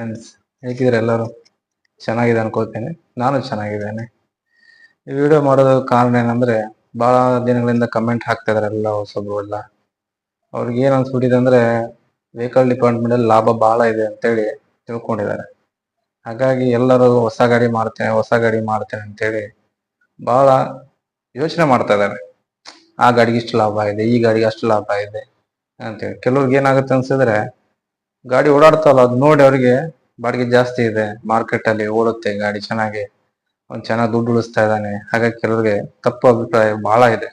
Friends ಹೇಗಿದ್ರೆ ಎಲ್ಲರೂ? ಚೆನ್ನಾಗಿದೆ ಅನ್ಕೋತೇನೆ. ನಾನು ಚೆನ್ನಾಗಿದ್ದೇನೆ. ಈ ವಿಡಿಯೋ ಮಾಡೋದ ಕಾರಣ ಏನಂದ್ರೆ, ಬಹಳ ದಿನಗಳಿಂದ ಕಮೆಂಟ್ ಹಾಕ್ತಾ ಇದಾರೆ ಎಲ್ಲ ಹೊಸಬ್ರು ಎಲ್ಲ. ಅವ್ರಿಗೆ ಏನ್ ಅನ್ಸ್ಬಿಟ್ಟಿದೆ ಅಂದ್ರೆ ವೆಹಿಕಲ್ ಡಿಪಾರ್ಟ್ಮೆಂಟ್ ಅಲ್ಲಿ ಲಾಭ ಬಹಳ ಇದೆ ಅಂತೇಳಿ ತಿಳ್ಕೊಂಡಿದ್ದಾರೆ. ಹಾಗಾಗಿ ಎಲ್ಲರೂ ಹೊಸ ಗಾಡಿ ಮಾಡ್ತೇನೆ ಹೊಸ ಗಾಡಿ ಮಾಡ್ತೇನೆ ಅಂತೇಳಿ ಬಹಳ ಯೋಚನೆ ಮಾಡ್ತಾ ಇದ್ದಾರೆ. ಆ ಗಾಡಿಗೆ ಇಷ್ಟು ಲಾಭ ಇದೆ, ಈ ಗಾಡಿಗೆ ಅಷ್ಟು ಲಾಭ ಇದೆ ಅಂತೇಳಿ. ಕೆಲವ್ರಿಗೆ ಏನಾಗುತ್ತೆ ಅನ್ಸಿದ್ರೆ ಗಾಡಿ ಓಡಾಡ್ತಲ್ಲ, ಅದ್ ನೋಡಿ ಅವ್ರಿಗೆ ಬಾಡಿಗೆ ಜಾಸ್ತಿ ಇದೆ. ಮಾರ್ಕೆಟ್ ಅಲ್ಲಿ ಓಡುತ್ತೆ ಗಾಡಿ ಚೆನ್ನಾಗಿ. ಅವ್ನು ಚೆನ್ನಾಗಿ ದುಡ್ಡು ಉಳಿಸ್ತಾ ಇದ್ದಾನೆ. ಹಾಗಾಗಿ ಕೆಲವ್ರಿಗೆ ತಪ್ಪು ಅಭಿಪ್ರಾಯ ಬಹಳ ಇದೆ.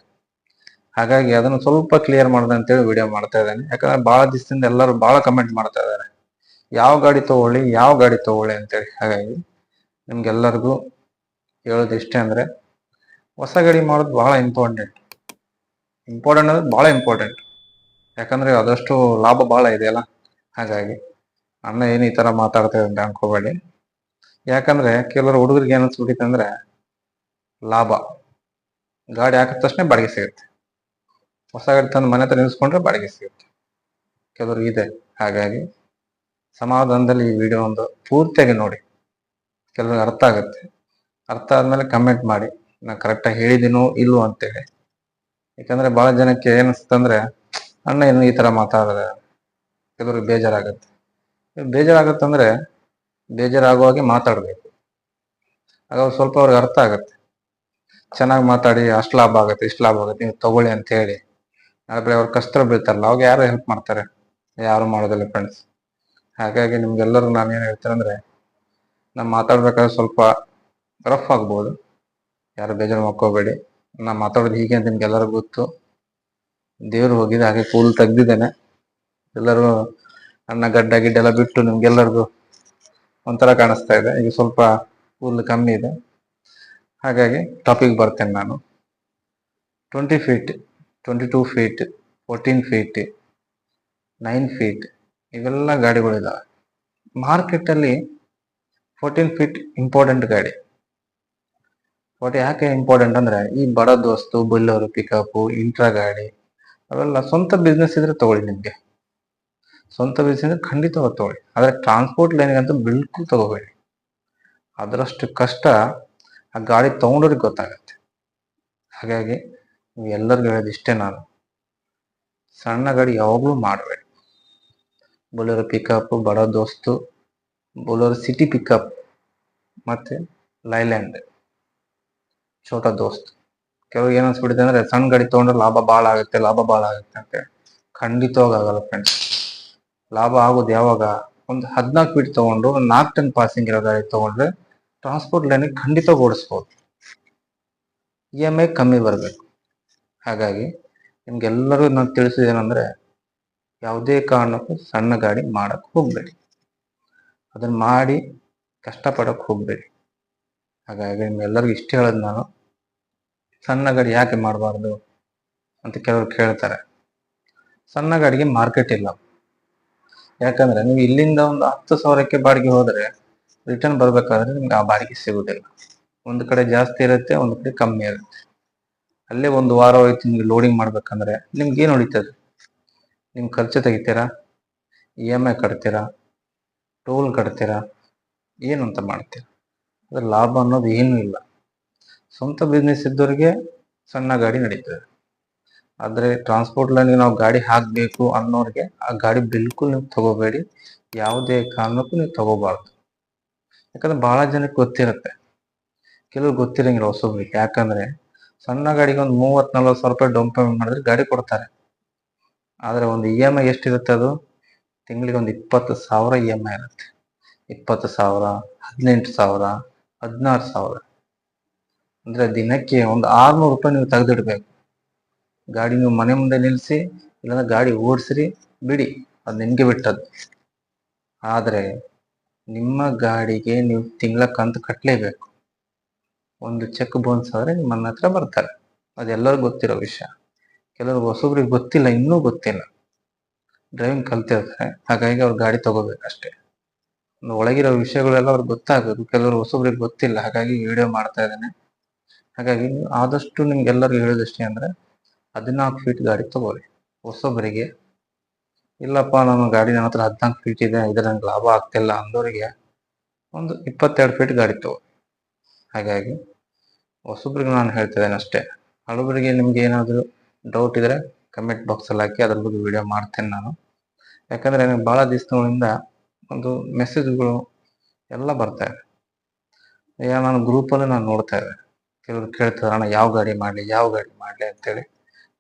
ಹಾಗಾಗಿ ಅದನ್ನು ಸ್ವಲ್ಪ ಕ್ಲಿಯರ್ ಮಾಡ್ದೆ ಅಂತೇಳಿ ವಿಡಿಯೋ ಮಾಡ್ತಾ ಇದ್ದಾನೆ. ಯಾಕಂದ್ರೆ ಬಹಳ ದಿವಸದಿಂದ ಎಲ್ಲರೂ ಬಹಳ ಕಮೆಂಟ್ ಮಾಡ್ತಾ ಇದ್ದಾರೆ. ಯಾವ ಗಾಡಿ ತಗೊಳ್ಳಿ, ಯಾವ ಗಾಡಿ ತಗೊಳ್ಳಿ ಅಂತೇಳಿ ಹಾಗಾಗಿ ನಿಮ್ಗೆಲ್ಲರಿಗೂ ಹೇಳೋದು ಇಷ್ಟೇ ಅಂದ್ರೆ, ಹೊಸ ಗಾಡಿ ಮಾಡೋದು ಬಹಳ ಇಂಪಾರ್ಟೆಂಟ್ ಇಂಪಾರ್ಟೆಂಟ್ ಅಂದ್ರೆ ಬಹಳ ಇಂಪಾರ್ಟೆಂಟ್ ಯಾಕಂದ್ರೆ ಅದಷ್ಟು ಲಾಭ ಬಹಳ ಇದೆಯಲ್ಲ ಹಾಗಾಗಿ ಅಣ್ಣ ಏನು ಈ ತರ ಮಾತಾಡ್ತಾ ಅಂತ ಅನ್ಕೋಬೇಡಿ. ಯಾಕಂದ್ರೆ ಕೆಲವರು ಹುಡುಗರಿಗೆ ಏನ್ ಅನ್ಸ್ಬಿಟ್ಟಿದೆ ಅಂದ್ರೆ ಲಾಭ. ಗಾಡಿ ಹಾಕಿದ ತಕ್ಷಣ ಬಾಡಿಗೆ ಸಿಗುತ್ತೆ. ಹೊಸ ಗಾಡಿ ತಂದು ಮನೆ ಹತ್ರ ನಿಲ್ಸ್ಕೊಂಡ್ರೆ ಬಾಡಿಗೆ ಸಿಗುತ್ತೆ. ಕೆಲವರು ಇದೆ. ಹಾಗಾಗಿ ಸಮಾಧಾನದಲ್ಲಿ ಈ ವಿಡಿಯೋ ಒಂದು ಪೂರ್ತಿಯಾಗಿ ನೋಡಿ. ಕೆಲವ್ರಿಗೆ ಅರ್ಥ ಆಗುತ್ತೆ. ಅರ್ಥ ಆದ್ಮೇಲೆ ಕಮೆಂಟ್ ಮಾಡಿ. ನಾ ಕರೆಕ್ಟಾಗಿ ಹೇಳಿದ್ದೀನೋ ಇಲ್ವೋ ಅಂತೇಳಿ. ಯಾಕಂದ್ರೆ ಬಹಳ ಜನಕ್ಕೆ ಏನಿಸ್ತಂದ್ರೆ ಅಣ್ಣ ಏನು ಈ ತರ ಮಾತಾಡಿದ ಕೆಲವ್ರಿಗೆ ಬೇಜಾರಾಗತ್ತೆ. ಬೇಜಾರಾಗತ್ತಂದ್ರೆ ಬೇಜಾರಾಗೋ ಹಾಗೆ ಮಾತಾಡಬೇಕು. ಆಗ ಸ್ವಲ್ಪ ಅವ್ರಿಗೆ ಅರ್ಥ ಆಗತ್ತೆ. ಚೆನ್ನಾಗಿ ಮಾತಾಡಿ, ಅಷ್ಟು ಲಾಭ ಆಗುತ್ತೆ, ಇಷ್ಟು ಲಾಭ ಆಗುತ್ತೆ, ನೀವು ತಗೊಳ್ಳಿ ಅಂತ ಹೇಳಿ. ಅವ್ರು ಅವ್ರ ಕಷ್ಟ ಬೀಳ್ತಾರಲ್ಲ ಅವಾಗ ಯಾರು ಹೆಲ್ಪ್ ಮಾಡ್ತಾರೆ? ಯಾರು ಮಾಡೋದಿಲ್ಲ ಫ್ರೆಂಡ್ಸ್ ಹಾಗಾಗಿ ನಿಮ್ಗೆಲ್ಲರೂ ನಾನು ಏನು ಹೇಳ್ತೇನೆ ಅಂದ್ರೆ, ನಾನು ಮಾತಾಡ್ಬೇಕಾದ್ರೆ ಸ್ವಲ್ಪ ರಫ್ ಆಗ್ಬೋದು. ಯಾರು ಬೇಜಾರು ಮಾಡ್ಕೋಬೇಡಿ. ನಾ ಮಾತಾಡೋದು ಹೀಗೆ ಅಂತ ನಿಮ್ಗೆಲ್ಲರಿಗೂ ಗೊತ್ತು. ದೇವ್ರು ಹೋಗಿದೆ, ಹಾಗೆ ಕೂಲ್ ತೆಗ್ದಿದ್ದೇನೆ. ಎಲ್ಲರೂ ಅಣ್ಣ ಗಡ್ಡ, ಗಿಡ್ಡ ಎಲ್ಲ ಬಿಟ್ಟು ನಿಮ್ಗೆಲ್ಲರಿಗೂ ಒಂಥರ ಕಾಣಿಸ್ತಾ ಇದೆ. ಈಗ ಸ್ವಲ್ಪ ಹುಲ್ಲು ಕಮ್ಮಿ ಇದೆ. ಹಾಗಾಗಿ ಟಾಪಿಕ್ ಬರ್ತೇನೆ ನಾನು. Twenty feet twenty two feet fourteen feet nine feet ಇವೆಲ್ಲ ಗಾಡಿಗಳಿದ್ದಾವೆ ಮಾರ್ಕೆಟಲ್ಲಿ ಫೋರ್ಟೀನ್ ಫೀಟ್ ಇಂಪಾರ್ಟೆಂಟ್ ಗಾಡಿ. ಬಟ್ ಯಾಕೆ ಇಂಪಾರ್ಟೆಂಟ್ ಅಂದರೆ ಈ ಬಡ ದೋಸ್ತು ಬುಲ್ಲರು ಪಿಕಪ್ ಇಂಟ್ರಾ ಗಾಡಿ ಅವೆಲ್ಲ ಸ್ವಂತ ಬಿಸ್ನೆಸ್ ಇದ್ರೆ ತಗೊಳ್ಳಿ ನಿಮ್ಗೆ. ಸ್ವಂತ ಬಿಸಿನೆಸ್ ಖಂಡಿತವಾಗಿ ತಗೊಳ್ಳಿ. ಆದರೆ ಟ್ರಾನ್ಸ್ಪೋರ್ಟ್ ಲೈನ್ಗಂತೂ ಬಿಲ್ಕುಲ್ ತಗೋಬೇಡಿ. ಅದರಷ್ಟು ಕಷ್ಟ ಆ ಗಾಡಿ ತೊಗೊಂಡೋರಿಗೆ ಗೊತ್ತಾಗತ್ತೆ. ಹಾಗಾಗಿ ಎಲ್ಲರಿಗೂ ಹೇಳೋದು ಇಷ್ಟೇ ನಾನು. ಸಣ್ಣ ಗಾಡಿ ಯಾವಾಗಲೂ ಮಾಡಬೇಡಿ. Bolero pickup Bada Dost, Bolero City pickup ಮತ್ತೆ ಲೈಲ್ಯಾಂಡ್ ಛೋಟ ದೋಸ್ತ್. ಕೆಲವು ಏನ್ ಅನ್ಸ್ಬಿಟ್ಟಿದೆ ಅಂದ್ರೆ ಸಣ್ಣ ಗಾಡಿ ತಗೊಂಡ್ರೆ ಲಾಭ ಭಾಳ ಆಗುತ್ತೆ, ಲಾಭ ಭಾಳ ಆಗುತ್ತೆ ಅಂತ ಖಂಡಿತವಾಗಿ ಆಗಲ್ಲ ಫ್ರೆಂಡ್ಸ್ ಲಾಭ ಆಗೋದು ಯಾವಾಗ? ಒಂದು ಹದಿನಾಲ್ಕು ಫೀಟ್ ತಗೊಂಡು ನಾಲ್ಕು ಟನ್ ಪಾಸಿಂಗ್ ಇರೋ ಗಾಡಿ ತಗೊಂಡ್ರೆ ಟ್ರಾನ್ಸ್ಪೋರ್ಟ್ ಲೈನ್ ಖಂಡಿತ ಓಡಿಸ್ಬೋದು. ಇ ಎಂ ಐ ಕಮ್ಮಿ ಬರಬೇಕು. ಹಾಗಾಗಿ ನಿಮ್ಗೆಲ್ಲರೂ ನಾನು ತಿಳಿಸಿದೇನೆಂದ್ರೆ ಯಾವುದೇ ಕಾರಣಕ್ಕೂ ಸಣ್ಣ ಗಾಡಿ ಮಾಡಕ್ಕೆ ಹೋಗ್ಬೇಡಿ. ಅದನ್ನ ಮಾಡಿ ಕಷ್ಟಪಡಕ್ಕೆ ಹೋಗ್ಬೇಡಿ. ಹಾಗಾಗಿ ನಿಮ್ಗೆಲ್ಲರಿಗೂ ಇಷ್ಟ ಹೇಳೋದು ನಾನು. ಸಣ್ಣ ಗಾಡಿ ಯಾಕೆ ಮಾಡಬಾರ್ದು ಅಂತ ಕೆಲವರು ಕೇಳ್ತಾರೆ. ಸಣ್ಣ ಗಾಡಿಗೆ ಮಾರ್ಕೆಟ್ ಇಲ್ಲ. ಯಾಕಂದ್ರೆ ನೀವು ಇಲ್ಲಿಂದ ಒಂದು ಹತ್ತು ಸಾವಿರಕ್ಕೆ ಬಾಡಿಗೆ ಹೋದ್ರೆ ರಿಟರ್ನ್ ಬರ್ಬೇಕಾದ್ರೆ ನಿಮ್ಗೆ ಆ ಬಾಡಿಗೆ ಸಿಗುದಿಲ್ಲ. ಒಂದು ಕಡೆ ಜಾಸ್ತಿ ಇರುತ್ತೆ, ಒಂದು ಕಡೆ ಕಮ್ಮಿ ಇರುತ್ತೆ. ಅಲ್ಲೇ ಒಂದು ವಾರ ಹೋಯ್ತು, ನಿಮ್ಗೆ ಲೋಡಿಂಗ್ ಮಾಡ್ಬೇಕಂದ್ರೆ ನಿಮ್ಗೆ ಏನು ಉಳಿತದೆ ನಿಮ್ ಖರ್ಚು ತೆಗಿತೀರಾ? ಇ ಎಂ ಐ ಕಟ್ತೀರಾ? ಟೋಲ್ ಕಟ್ತೀರಾ? ಏನು ಅಂತ ಮಾಡ್ತೀರಾ? ಅದ್ರ ಲಾಭ ಅನ್ನೋದು ಏನೂ ಇಲ್ಲ. ಸ್ವಂತ ಬಿಸ್ನೆಸ್ ಇದ್ದವ್ರಿಗೆ ಸಣ್ಣ ಗಾಡಿ ನಡೀತದೆ. ಆದ್ರೆ ಟ್ರಾನ್ಸ್ಪೋರ್ಟ್ ಲೈನ್ಗೆ ನಾವು ಗಾಡಿ ಹಾಕ್ಬೇಕು ಅನ್ನೋರಿಗೆ ಆ ಗಾಡಿ ಬಿಲ್ಕುಲ್ ನೀವು ತಗೋಬೇಡಿ. ಯಾವುದೇ ಕಾರಣಕ್ಕೂ ನೀವು ತಗೋಬಾರ್ದು. ಯಾಕಂದ್ರೆ ಬಹಳ ಜನಕ್ಕೆ ಗೊತ್ತಿರುತ್ತೆ. ಕೆಲವ್ರು ಗೊತ್ತಿರಂಗಿಲ್ಲ ಹೊಸೊಬ್ರಿಗೆ. ಯಾಕಂದ್ರೆ ಸಣ್ಣ ಗಾಡಿಗೆ ಒಂದು ಮೂವತ್ ನಲ್ವತ್ತು ಸಾವಿರ ರೂಪಾಯಿ ಡೌನ್ ಪೇಮೆಂಟ್ ಮಾಡಿದ್ರೆ ಗಾಡಿ ಕೊಡ್ತಾರೆ. ಆದ್ರೆ ಒಂದು ಇ ಎಂ ಐ ಎಷ್ಟಿರುತ್ತೆ ಅದು? ತಿಂಗಳಿಗೆ ಒಂದು ಇಪ್ಪತ್ತು ಸಾವಿರ ಇ ಎಂ ಐ ಇರುತ್ತೆ. ಇಪ್ಪತ್ತು ಸಾವಿರ, ಹದಿನೆಂಟು ಸಾವಿರ, ಹದಿನಾರು ಸಾವಿರ. ಅಂದ್ರೆ ದಿನಕ್ಕೆ ಒಂದು ಆರ್ನೂರು ರೂಪಾಯಿ ನೀವು ತೆಗೆದಿಡ್ಬೇಕು. ಗಾಡಿ ನೀವು ಮನೆ ಮುಂದೆ ನಿಲ್ಲಿಸಿ ಇಲ್ಲಾಂದ್ರೆ ಗಾಡಿ ಓಡಿಸ್ರಿ, ಬಿಡಿ. ಅದು ನಿಮ್ಗೆ ಬಿಟ್ಟದ್ದು. ಆದರೆ ನಿಮ್ಮ ಗಾಡಿಗೆ ನೀವು ತಿಂಗಳ ಕಂತು ಕಟ್ಟಲೇಬೇಕು ಒಂದು ಚೆಕ್ ಬೌನ್ಸ್ ಆದರೆ ನಿಮ್ಮ ಮನೆ ಹತ್ರ ಬರ್ತಾರೆ. ಅದೆಲ್ಲರಿಗೂ ಗೊತ್ತಿರೋ ವಿಷಯ. ಕೆಲವರು ಹೊಸಬ್ರಿಗೆ ಗೊತ್ತಿಲ್ಲ, ಇನ್ನೂ ಗೊತ್ತಿಲ್ಲ. ಡ್ರೈವಿಂಗ್ ಕಲ್ತಿರ್ತಾರೆ. ಹಾಗಾಗಿ ಅವ್ರು ಗಾಡಿ ತಗೋಬೇಕಷ್ಟೇ. ಒಳಗಿರೋ ವಿಷಯಗಳೆಲ್ಲ ಅವ್ರಿಗೆ ಗೊತ್ತಾಗಬೇಕು ಕೆಲವರು ಹೊಸಬ್ರಿಗೆ ಗೊತ್ತಿಲ್ಲ. ಹಾಗಾಗಿ ವಿಡಿಯೋ ಮಾಡ್ತಾ ಇದ್ದೇನೆ. ಹಾಗಾಗಿ ಆದಷ್ಟು ನಿಮ್ಗೆಲ್ಲರಿಗೂ ಹೇಳೋದಷ್ಟೇ ಅಂದ್ರೆ ಹದಿನಾಲ್ಕು ಫೀಟ್ ಗಾಡಿ ತಗೋರಿ. ಹೊಸೊಬ್ಬರಿಗೆ ಇಲ್ಲಪ್ಪ ನಮ್ಮ ಗಾಡಿ ನನ್ನ ಹತ್ರ ಹದಿನಾಲ್ಕು ಫೀಟ್ ಇದೆ ಇದ್ರ ನಂಗೆ ಲಾಭ ಆಗ್ತಿಲ್ಲ ಅಂದವರಿಗೆ ಒಂದು ಇಪ್ಪತ್ತೆರಡು ಫೀಟ್ ಗಾಡಿ ತಗೋ ಹಾಗಾಗಿ ಹೊಸೊಬ್ರಿಗೆ ನಾನು ಹೇಳ್ತಿದ್ದೇನೆ ಅಷ್ಟೇ ಹಳಬರಿಗೆ ನಿಮ್ಗೆ ಏನಾದರೂ ಡೌಟ್ ಇದ್ರೆ ಕಮೆಂಟ್ ಬಾಕ್ಸಲ್ಲಿ ಹಾಕಿ, ಅದ್ರ ಬಗ್ಗೆ ವಿಡಿಯೋ ಮಾಡ್ತೇನೆ ನಾನು. ಯಾಕಂದರೆ ನನಗೆ ಭಾಳ ದಿವಸಗಳಿಂದ ಒಂದು ಮೆಸೇಜ್ಗಳು ಎಲ್ಲ ಬರ್ತಾ ಇದೆ. ನಾನು ಗ್ರೂಪಲ್ಲಿ ನಾನು ನೋಡ್ತಾ ಇದ್ದೆ ಕೆಲವರು ಕೇಳ್ತಾರೆ, ಅಣ್ಣ, ಯಾವ ಗಾಡಿ ಮಾಡಲಿ, ಯಾವ ಗಾಡಿ ಮಾಡಲಿ ಅಂತೇಳಿ.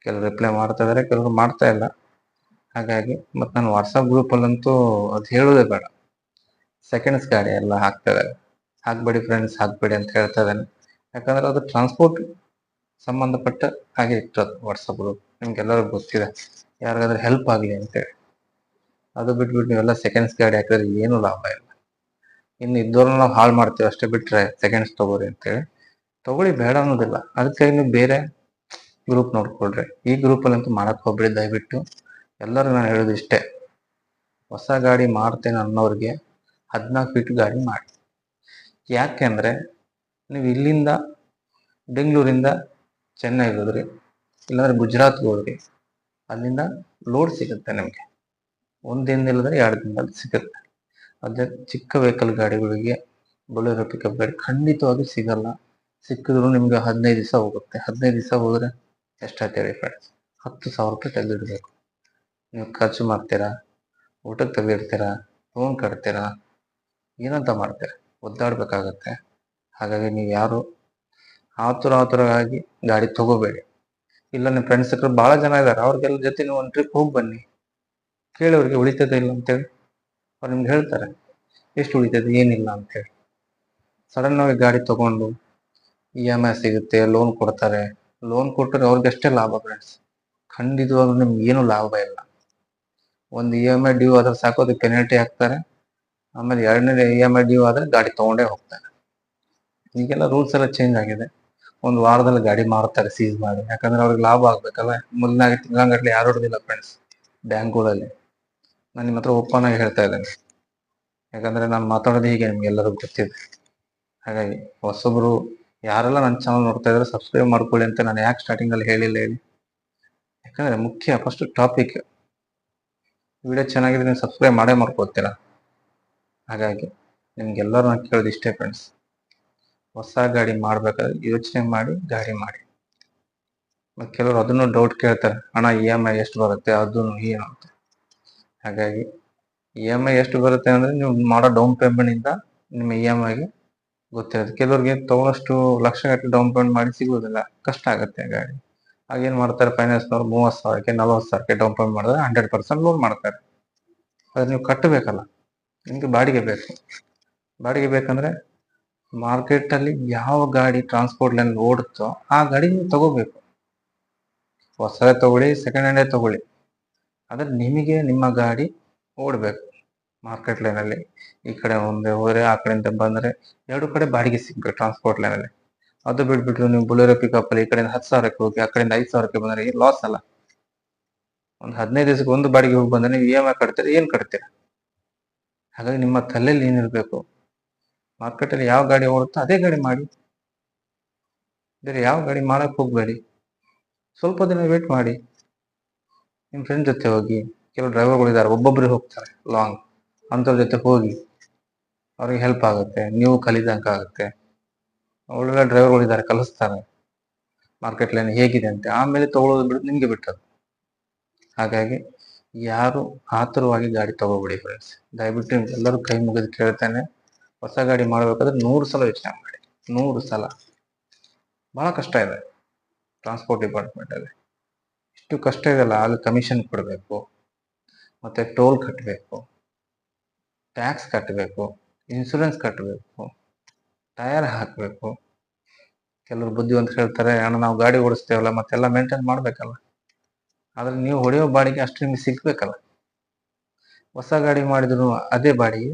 ಕೆಲವರು ರಿಪ್ಲೈ ಮಾಡ್ತಾ ಇದಾರೆ, ಕೆಲವರು ಮಾಡ್ತಾ ಇಲ್ಲ. ಹಾಗಾಗಿ ಮತ್ತು ನಾನು ವಾಟ್ಸಪ್ ಗ್ರೂಪಲ್ಲಂತೂ ಅದು ಹೇಳೋದೇ ಬೇಡ. ಸೆಕೆಂಡ್ಸ್ ಗಾಡಿ ಎಲ್ಲ ಹಾಕ್ತಾ ಇದ್ದಾರೆ ಹಾಕ್ಬೇಡಿ ಫ್ರೆಂಡ್ಸ್ ಹಾಕ್ಬೇಡಿ ಅಂತ ಹೇಳ್ತಾ ಇದ್ದಾನೆ ಯಾಕಂದ್ರೆ ಅದು ಟ್ರಾನ್ಸ್ಪೋರ್ಟ್ ಸಂಬಂಧಪಟ್ಟ ಹಾಗೆ ಇಟ್ಟದ್ದು ವಾಟ್ಸಪ್ ಗ್ರೂಪ್ ನಿಮ್ಗೆಲ್ಲರಿಗೂ ಗೊತ್ತಿದೆ. ಯಾರಿಗಾದ್ರೂ ಹೆಲ್ಪ್ ಆಗಲಿ ಅಂತೇಳಿ. ಅದು ಬಿಟ್ಬಿಟ್ಟು ನೀವೆಲ್ಲ ಸೆಕೆಂಡ್ಸ್ ಗಾಡಿ ಹಾಕಿದ್ರೆ ಏನು ಲಾಭ ಇಲ್ಲ. ಇನ್ನು ಇದ್ದವ್ರನ್ನ ನಾವು ಹಾಳು ಮಾಡ್ತೀವಿ ಅಷ್ಟೇ ಬಿಟ್ರೆ ಸೆಕೆಂಡ್ಸ್ ತಗೋರಿ ಅಂತೇಳಿ. ತಗೊಳ್ಳಿ ಬೇಡ ಅನ್ನೋದಿಲ್ಲ. ಅದಕ್ಕಾಗಿ ನೀವು ಬೇರೆ ಗ್ರೂಪ್ ನೋಡ್ಕೊಳ್ರಿ. ಈ ಗ್ರೂಪಲ್ಲಂತೂ ಮಾಡಕ್ ಹೋಗ್ಬೇಡಿ, ದಯವಿಟ್ಟು. ಎಲ್ಲರೂ ನಾನು ಹೇಳೋದು ಇಷ್ಟೇ. ಹೊಸ ಗಾಡಿ ಮಾಡ್ತೇನೆ ಅನ್ನೋರಿಗೆ ಹದಿನಾಲ್ಕು ಫೀಟ್ ಗಾಡಿ ಮಾಡಿ. ಯಾಕೆಂದ್ರೆ ನೀವು ಇಲ್ಲಿಂದ ಬೆಂಗಳೂರಿಂದ ಚೆನ್ನೈಗೆ ಹೋದ್ರಿ, ಇಲ್ಲಾಂದ್ರೆ ಗುಜರಾತ್ಗೆ ಹೋದ್ರಿ, ಅಲ್ಲಿಂದ ಲೋಡ್ ಸಿಗುತ್ತೆ ನಿಮಗೆ. ಒಂದಿನ ಇಲ್ಲದ್ರೆ ಎರಡು ದಿನದಲ್ಲಿ ಸಿಗುತ್ತೆ. ಅದೇ ಚಿಕ್ಕ ವೆಹಿಕಲ್ ಗಾಡಿಗಳಿಗೆ ಬೊಲೆರೋ ಪಿಕಪ್ ಗಾಡಿ ಖಂಡಿತವಾಗಿ ಸಿಗಲ್ಲ. ಸಿಕ್ಕಿದ್ರು ನಿಮ್ಗೆ ಹದಿನೈದು ದಿವಸ ಹೋಗುತ್ತೆ. ಹದಿನೈದು ದಿವಸ ಹೋದ್ರೆ ಎಷ್ಟಾಯ್ತು ರೀ ಫ್ರೆಂಡ್ಸ್ ಹತ್ತು ಸಾವಿರ ರೂಪಾಯಿ ತೆಗೆದಿಡ್ಬೇಕು. ನೀವು ಖರ್ಚು ಮಾಡ್ತೀರಾ? ಊಟಕ್ಕೆ ತೆಗೆದಿಡ್ತೀರಾ? ಲೋನ್ ಕಟ್ತೀರಾ? ಏನಂತ ಮಾಡ್ತೀರಾ? ಒದ್ದಾಡ್ಬೇಕಾಗತ್ತೆ. ಹಾಗಾಗಿ ನೀವು ಯಾರು ಆತುರ ಆತುರಾಗಿ ಗಾಡಿ ತಗೋಬೇಡಿ. ಇಲ್ಲ ನಿಮ್ಮ ಫ್ರೆಂಡ್ಸ್ ಹತ್ರ ಭಾಳ ಜನ ಇದ್ದಾರೆ ಅವ್ರಿಗೆಲ್ಲ ಜೊತೆ ನೀವು ಒಂದು ಟ್ರಿಪ್ ಹೋಗಿ ಬನ್ನಿ. ಕೇಳಿ ಅವ್ರಿಗೆ ಉಳಿತದೆ ಇಲ್ಲ ಅಂತೇಳಿ ಅವ್ರು ನಿಮ್ಗೆ ಹೇಳ್ತಾರೆ. ಎಷ್ಟು ಉಳಿತದೆ, ಏನಿಲ್ಲ ಅಂತೇಳಿ. ಸಡನ್ ಆಗಿ ಗಾಡಿ ತಗೊಂಡು ಇ ಎಂ ಐ ಸಿಗುತ್ತೆ ಲೋನ್ ಕೊಡ್ತಾರೆ. ಲೋನ್ ಕೊಟ್ಟರೆ ಅವ್ರಿಗಷ್ಟೇ ಲಾಭ ಫ್ರೆಂಡ್ಸ್ ಖಂಡಿತವಾಗ್ಲೂ ನಿಮ್ಗೆ ಏನು ಲಾಭ ಇಲ್ಲ. ಒಂದು ಇ ಎಂ ಐ ಡ್ಯೂ ಆದ್ರೆ ಸಾಕು ಅದಕ್ಕೆ ಪೆನಾಲ್ಟಿ ಹಾಕ್ತಾರೆ. ಆಮೇಲೆ ಎರಡನೇ ಇ ಎಂ ಐ ಡ್ಯೂ ಆದ್ರೆ ಗಾಡಿ ತಗೊಂಡೇ ಹೋಗ್ತಾರೆ. ಈಗೆಲ್ಲ ರೂಲ್ಸ್ ಎಲ್ಲ ಚೇಂಜ್ ಆಗಿದೆ. ಒಂದು ವಾರದಲ್ಲಿ ಗಾಡಿ ಮಾರ್ತಾರೆ ಸೀಸ್ ಮಾಡಿ. ಯಾಕಂದ್ರೆ ಅವ್ರಿಗೆ ಲಾಭ ಆಗ್ಬೇಕಲ್ಲ. ಮೊದಲನೇ ತಿಂಗಳಂಗಟ್ಲೆ ಯಾರು ಹೊಡೆದಿಲ್ಲ ಫ್ರೆಂಡ್ಸ್ ಬ್ಯಾಂಕ್ಗಳಲ್ಲಿ. ನಾನು ನಿಮ್ಮ ಹತ್ರ ಓಪನ್ ಆಗಿ ಹೇಳ್ತಾ ಇದ್ದೇನೆ. ಯಾಕಂದ್ರೆ ನಾನು ಮಾತಾಡೋದು ಹೀಗೆ ನಿಮ್ಗೆಲ್ಲರಿಗೂ ಗೊತ್ತಿದೆ. ಹಾಗಾಗಿ ಹೊಸಬ್ರು ಯಾರೆಲ್ಲ ನನ್ನ ಚಾನಲ್ ನೋಡ್ತಾ ಇದ್ರೆ ಸಬ್ಸ್ಕ್ರೈಬ್ ಮಾಡ್ಕೊಳ್ಳಿ ಅಂತ ನಾನು ಯಾಕೆ ಸ್ಟಾರ್ಟಿಂಗ್ ಅಲ್ಲಿ ಹೇಳಿಲ್ಲ ಹೇಳಿ. ಯಾಕಂದ್ರೆ ಮುಖ್ಯ ಫಸ್ಟ್ ಟಾಪಿಕ್ ವಿಡಿಯೋ ಚೆನ್ನಾಗಿದೆ ನೀವು ಸಬ್ಸ್ಕ್ರೈಬ್ ಮಾಡೇ ಮಾಡ್ಕೊಳ್ತೀರಾ? ಹಾಗಾಗಿ ನಿಮ್ಗೆಲ್ಲರೂ ನಾನು ಕೇಳೋದು ಇಷ್ಟೇ ಫ್ರೆಂಡ್ಸ್ ಹೊಸ ಗಾಡಿ ಮಾಡಬೇಕಾದ್ರೆ ಯೋಚನೆ ಮಾಡಿ, ಗಾಡಿ ಮಾಡಿ. ಮತ್ತೆ ಕೆಲವರು ಅದನ್ನು ಡೌಟ್ ಕೇಳ್ತಾರೆ ಹಣ ಇ ಎಂ ಐ ಎಷ್ಟು ಬರುತ್ತೆ? ಅದನ್ನು ಏನು ಅಂತ. ಹಾಗಾಗಿ ಇ ಎಂ ಐ ಎಷ್ಟು ಬರುತ್ತೆ ಅಂದ್ರೆ ನೀವು ಮಾಡೋ ಡೌನ್ ಪೇಮೆಂಟ್ ಇಂದ ನಿಮ್ಮ ಇ ಎಂ ಐಗೆ ಗೊತ್ತಿರುತ್ತೆ ಕೆಲವ್ರಿಗೆ ತಗೊಳ್ಳೋಷ್ಟು ಲಕ್ಷ ಗಟ್ಟಲೆ ಡೌನ್ ಪೇಮೆಂಟ್ ಮಾಡಿ ಸಿಗೋದಿಲ್ಲ. ಕಷ್ಟ ಆಗುತ್ತೆ ಗಾಡಿ. ಆಗೇನ್ ಮಾಡ್ತಾರೆ ಫೈನಾನ್ಸ್ನವ್ರು ಮೂವತ್ತು ಸಾವಿರಕ್ಕೆ, ನಲವತ್ತು ಸಾವಿರಕ್ಕೆ ಡೌನ್ ಪೇಮೆಂಟ್ ಮಾಡಿದ್ರೆ ಹಂಡ್ರೆಡ್ ಪರ್ಸೆಂಟ್ ಲೋನ್ ಮಾಡ್ತಾರೆ. ಅದ್ರ ನೀವು ಕಟ್ಟಬೇಕಲ್ಲ ನಿಮ್ಗೆ ಬಾಡಿಗೆ ಬೇಕು. ಬಾಡಿಗೆ ಬೇಕಂದ್ರೆ ಮಾರ್ಕೆಟ್ ಅಲ್ಲಿ ಯಾವ ಗಾಡಿ ಟ್ರಾನ್ಸ್ಪೋರ್ಟ್ ಲೈನ್ ಓಡುತ್ತೋ ಆ ಗಾಡಿ ನೀವು ತಗೋಬೇಕು. ಹೊಸದೇ ತಗೊಳ್ಳಿ ಸೆಕೆಂಡ್ ಹ್ಯಾಂಡೇ ತಗೊಳ್ಳಿ. ಆದ್ರೆ ನಿಮಗೆ ನಿಮ್ಮ ಗಾಡಿ ಓಡಬೇಕು. ಮಾರ್ಕೆಟ್ ಲೈನಲ್ಲಿ ಈ ಕಡೆ ಮುಂದೆ ಹೋದ್ರೆ ಆ ಕಡೆಯಿಂದ ಬಂದ್ರೆ ಎರಡು ಕಡೆ ಬಾಡಿಗೆ ಸಿಗ್ಬೇಕು ಟ್ರಾನ್ಸ್ಪೋರ್ಟ್ ಲೈನಲ್ಲಿ ಅದು ಬಿಟ್ಬಿಟ್ರು ನೀವು ಬುಲೆರೋ ಪಿಕಪ್ ಅಲ್ಲಿ ಈ ಕಡೆಯಿಂದ ಹತ್ತು ಸಾವಿರಕ್ಕೆ ಹೋಗಿ, ಆ ಕಡೆಯಿಂದ ಐದು ಸಾವಿರಕ್ಕೆ ಬಂದ್ರೆ ಲಾಸ್ ಅಲ್ಲ. ಒಂದು ಹದಿನೈದು ದಿವಸಕ್ಕೆ ಒಂದು ಬಾಡಿಗೆ ಹೋಗಿ ಬಂದ್ರೆ ನೀವು ಇ ಎಂ ಐ ಕಟ್ತೀರಾ, ಏನು ಕಟ್ತೀರ? ಹಾಗಾಗಿ ನಿಮ್ಮ ತಲೆಯಲ್ಲಿ ಏನಿರ್ಬೇಕು? ಮಾರ್ಕೆಟ್ ಅಲ್ಲಿ ಯಾವ ಗಾಡಿ ಓಡುತ್ತೋ ಅದೇ ಗಾಡಿ ಮಾಡಿ. ಬೇರೆ ಯಾವ ಗಾಡಿ ಮಾಡಕ್ ಹೋಗ್ಬೇಡಿ. ಸ್ವಲ್ಪ ದಿನ ವೇಟ್ ಮಾಡಿ. ನಿಮ್ಮ ಫ್ರೆಂಡ್ ಜೊತೆ ಹೋಗಿ, ಕೆಲವು ಡ್ರೈವರ್ಗಳಿದ್ದಾರೆ ಇದ್ದಾರೆ ಒಬ್ಬೊಬ್ಬರೇ ಹೋಗ್ತಾರೆ ಲಾಂಗ್ ಅಂಥವ್ರ ಜೊತೆ ಹೋಗಿ ಅವ್ರಿಗೆ ಹೆಲ್ಪ್ ಆಗುತ್ತೆ, ನೀವು ಕಲಿದಂಗೆ ಆಗುತ್ತೆ. ಒಳ್ಳೊಳ್ಳೆ ಡ್ರೈವರ್ಗಳು ಇದ್ದಾರೆ, ಕಲಿಸ್ತಾರೆ. ಮಾರ್ಕೆಟ್ ಲೈನ್ ಹೇಗಿದೆ ಅಂತ, ಆಮೇಲೆ ತಗೊಳ್ಳೋದು ಬಿಟ್ಟು ನಿಮಗೆ ಬಿಟ್ಟದ್ದು. ಹಾಗಾಗಿ ಯಾರು ಆತುರವಾಗಿ ಗಾಡಿ ತಗೋಬೇಡಿ ಫ್ರೆಂಡ್ಸ್ ದಯವಿಟ್ಟು ಎಲ್ಲರೂ ಕೈ ಮುಗಿದು ಕೇಳ್ತೇನೆ. ಹೊಸ ಗಾಡಿ ಮಾಡಬೇಕಾದ್ರೆ ನೂರು ಸಲ ಯೋಚನೆ ಮಾಡಿ. ನೂರು ಸಲ. ಬಹಳ ಕಷ್ಟ ಇದೆ ಟ್ರಾನ್ಸ್ಪೋರ್ಟ್ ಡಿಪಾರ್ಟ್ಮೆಂಟ್ ಅಲ್ಲಿ. ಇಷ್ಟು ಕಷ್ಟ ಇದೆಲ್ಲ ಅಲ್ಲಿ ಕಮಿಷನ್ ಕೊಡಬೇಕು, ಮತ್ತೆ ಟೋಲ್ ಕಟ್ಟಬೇಕು ಟ್ಯಾಕ್ಸ್ ಕಟ್ಟಬೇಕು ಇನ್ಶೂರೆನ್ಸ್ ಕಟ್ಟಬೇಕು ಟೈರ್ ಹಾಕಬೇಕು. ಕೆಲವರು ಬುದ್ಧಿವಂತ ಹೇಳ್ತಾರೆ, ಅಣ್ಣ, ನಾವು ಗಾಡಿ ಓಡಿಸ್ತೇವಲ್ಲ, ಮತ್ತೆಲ್ಲ ಮೇಂಟೈನ್ ಮಾಡಬೇಕಲ್ಲ. ಆದ್ರೆ ನೀವು ಹೊಡೆಯೋ ಬಾಡಿಗೆ ಅಷ್ಟು ನಿಮ್ಗೆ ಸಿಗ್ಬೇಕಲ್ಲ. ಹೊಸ ಗಾಡಿ ಮಾಡಿದ್ರು ಅದೇ ಬಾಡಿಗೆ